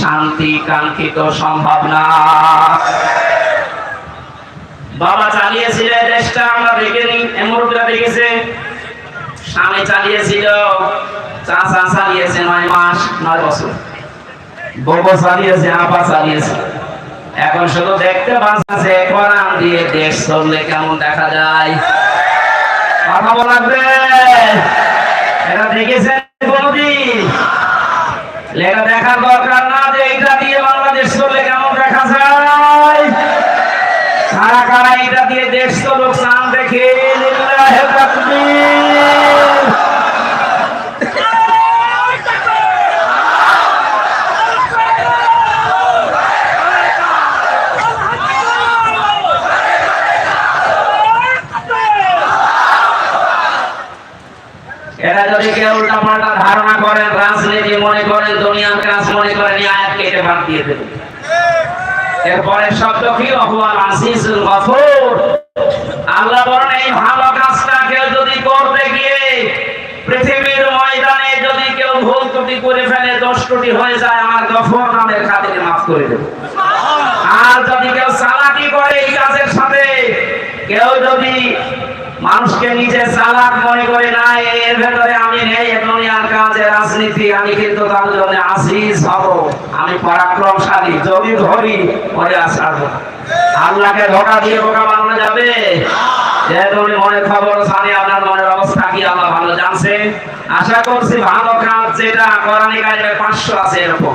শান্তি কাঙ্ক্ষিত সম্ভব না। বাবা চালিয়েছিলেন দেশটা, আমরা দেখিনি এমরুদরা দেখেছে। স্বামী চালিয়েছিল, চাচা চালিয়েছে নয় মাস, নয় বছর। এখন শুধু দেখতে পাচ্ছে দিয়ে দেশ চললে কেমন দেখা যায়? এটা দেখেছেন কোনদিন? দেখার দরকার না যে এটা দিয়ে বাংলাদেশ চলে কেমন দেখা যায়? কারা কারা এটা দিয়ে দেশ লোক চান দেখে এরা যদি কেউ উল্টা পাল্টা ধারণা করেন রাজনীতি মনে করেন দুনিয়ার কাজ মনে করেন আয়াত কেটে বাদ দিয়ে দেবেন এরপরে শব্দ কি? রহমান আসিসুল গফুর। আল্লাহ বলেন, এই ভালো কাজটা কেউ যদি করতে গিয়ে পৃথিবীর ময়দানে যদি কেউ ভুল ত্রুটি করে ফেলে, দোষ ত্রুটি হয়ে যায়, আমার গফর নামের খাতিরে মাফ করে দেবে। আর যদি কেউ চালাকি করে এই কাজের সাথে, কেউ যদি মানুষকে নিজে চালাক মনে করে, না, এর ভেতরে আমি নেই দুনিয়ার কাজে রাজনীতি, আমি কিন্তু তার জন্য আসিস হব, আমি পরাক্রমশালী যদি ধরি পরে আসার আল্লাহকে ধোকা দিয়ে বোকা বানানো যাবে? যেহেতু উনি মনের খবর জানি, আপনার মনের অবস্থা কি, আল্লাহ ভালো জানছে। আশা করছি ভালো কাজ যেটা কোরআনিক আইনে পাঁচশো আছে এরকম।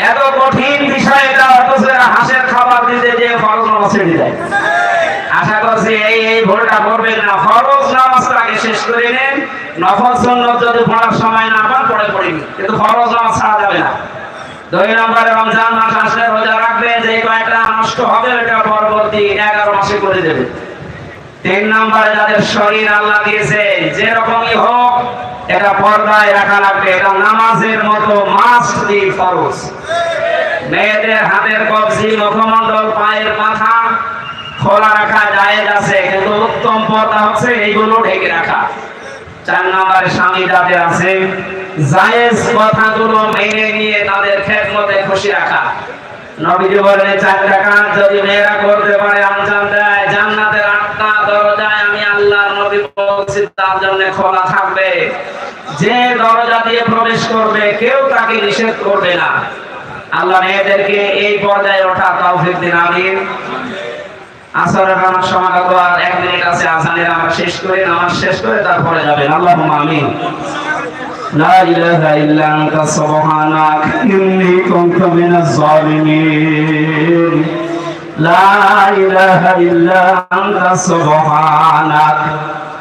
এত কঠিন বিষয় এটা অথচ হাঁসের খাবার দিতে যে ফরজ নামাজ ছেড়ে দেয়। আশা করছি এই এই ভুলটা করবেন না। ফরজ নামাজটাকে শেষ করে নেন। নফল সুন্নত যদি পড়ার সময় না পান পড়ে পড়িনি কিন্তু ফরজ নামাজ ছাড়া যাবে না। দুই নম্বরে রমজান মাস আসলে রোজা রাখবে যে কয়টা নষ্ট হবে ওটা পরবর্তী এগারো মাসে করে দেবে। তিন নম্বরে যাদের শরীর আল্লাহ দিয়েছে যে রকমই হোক এটা পর্দায় রাখা লাগবে, এটা নামাজের মতো মাস্ট ফরজ। মেয়েদের হাতের কবজি, মুখমণ্ডল, পায়ের মাথা খোলা রাখা জায়েজ আছে, কিন্তু উত্তম পর্দা হচ্ছে এইগুলো ঢেকে রাখা। চার স্বামী আছে, জায়েজ কথাগুলো মেনে নিয়ে তাদের খুশি রাখা। নবীজি বলেন চারটা কাজ যদি মেয়েরা করতে পারে, আঞ্জাম দেয়, জান্নাতের আটটা দরজায় আমি আল্লাহর নবী বলছি তার জন্য খোলা থাকবে যে দরজা দিয়ে প্রবেশ করবে কেউ তাকে নিষেধ করবে না আল্লাহ মেয়েদেরকে এই পর্যায়ে ওঠা তৌফিক দিন আমিন আসরের নামাজ সমাগত আর এক মিনিট আছে আজানের আমরা শেষ করে নামাজ শেষ করে তারপরে যাবেন আল্লাহ আমিন لا إله إلا أنت سبحانك إني كنت من الظالمين لا إله إلا أنت سبحانك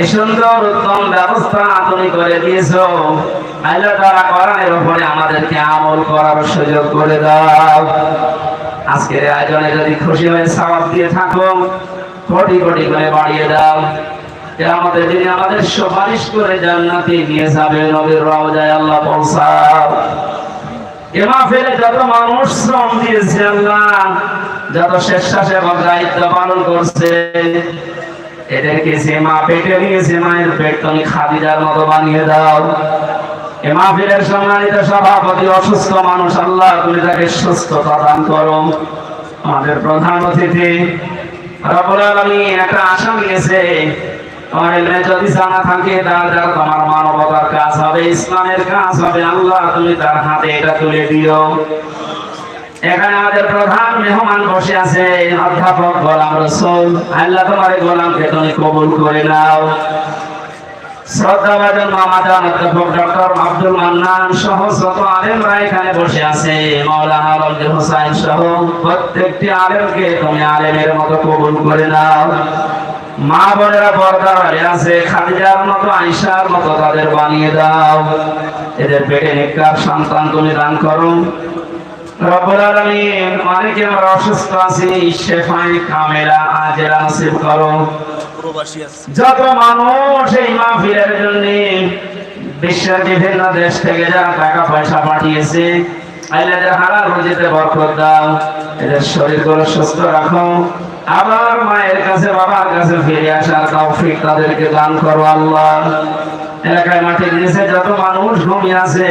এই সুন্দর উত্তম ব্যবস্থা তুমি করে দিয়েছ। আল্লাহ তারা কোরআনের উপরে আমাদেরকে আমল করার সুযোগ করে দাও। আজকের আয়োজনে যদি খুশি হয়ে সওয়াব দিয়ে থাকো, কোটি কোটি করে বাড়িয়ে দাও। আমাদের দিনে আমাদের সুপারিশ করে জান্নাতে নিয়ে যাবে, নবীর রওজায় আল্লাহ পৌঁছাও। এমা ফেলে যত মানুষ শ্রম দিয়েছে আল্লাহ, যত স্বেচ্ছাসেবক দায়িত্ব পালন করছে এদেরকে সে মা পেটে নিয়েছে মায়ের পেট তুমি খাদিজার মতো বানিয়ে দাও। এ সম্মানিত সভাপতি, অসুস্থ মানুষ, আল্লাহ তুমি তাকে সুস্থতা দান করো। আমাদের প্রধান অতিথি, রবুল একটা আশা নিয়েছে, তোমার যদি জানা থাকে তোমার মানবতার কাজ হবে, ইসলামের কাজ হবে, আল্লাহ তুমি তার হাতে এটা তুলে দিও। এখানে আমাদের প্রধান মেহমান বসে আছে অধ্যাপক গোলাম রসুল। আল্লাহ তোমার গোলামকে তুমি কবুল করে নাও। অধ্যাপক ডক্টর সহ এখানে বসে আছে সহ প্রত্যেকটি তুমি মতো কবুল করে নাও। মা খাদিজার মতো আইসার মতো তাদের বানিয়ে দাও। এদের পেটে নিকার সন্তান তুমি দান করো। রব্বুল আলামিন অনেকে আমরা অসুস্থ আছি শেফাই কামেলা আজেরা নসিব করো। যত মানুষ এই মাহফিলের জন্য বিশ্বের বিভিন্ন দেশ থেকে যারা টাকা পয়সা পাঠিয়েছে আল্লাহ এদের হালাল রুজিতে বরকত দাও এদের শরীরগুলো সুস্থ রাখো। আবার মায়ের কাছে বাবার কাছে ফিরে আসার তৌফিক তাদেরকে দান করো আল্লাহ। এলাকায় মাটির নিচে যত মানুষ ঘুমিয়ে আছে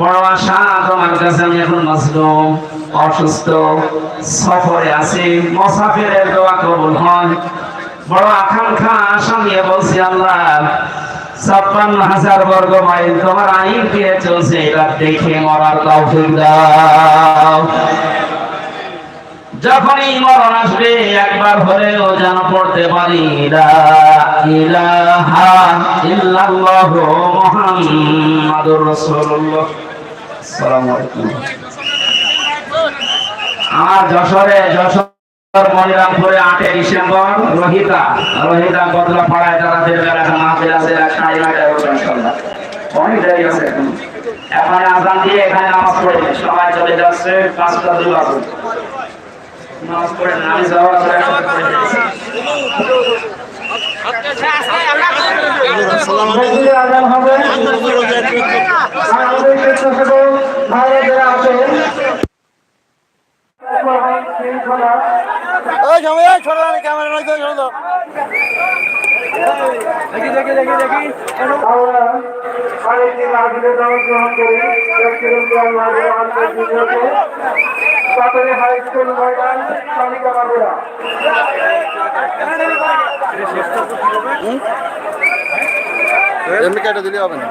বড় আশা, তোমার কাছে আমি এখন মজলুম, অসুস্থ, সফরে আছি, মসাফিরের দোয়া কবুল হয়। বড় আকাঙ্ক্ষা আশা নিয়ে বলছি, আল্লাহ, ছাপ্পান্ন হাজার বর্গ মাইল তোমার আইন দিয়ে চলছে এটা দেখে মরার তৌফিক দাও। যখনই মরণ আসবে, একবার হলেও যেন পড়তে পারি আমার যশোরে যশোর মনিরামপুরে আটে ডিসেম্বর, রোহিতা রোহিতা বদলা পাড়ায় তারা আছে এখন। এখানে আজান দিয়ে এখানে নামাজ পড়ে, সবাই চলে যাচ্ছে, পাঁচটা দুই নামাজ পড়ে আমাদের সময় ছোট ক্যামেরা নয় দেখি দেখি দেখি দেখি আমরা আরেকটি মাহফিলে দাওয়াত গ্রহণ করি পাতলে হাই স্কুল ময়দান শালিকা বাবুরা এমনি কেটে দিলে হবে না।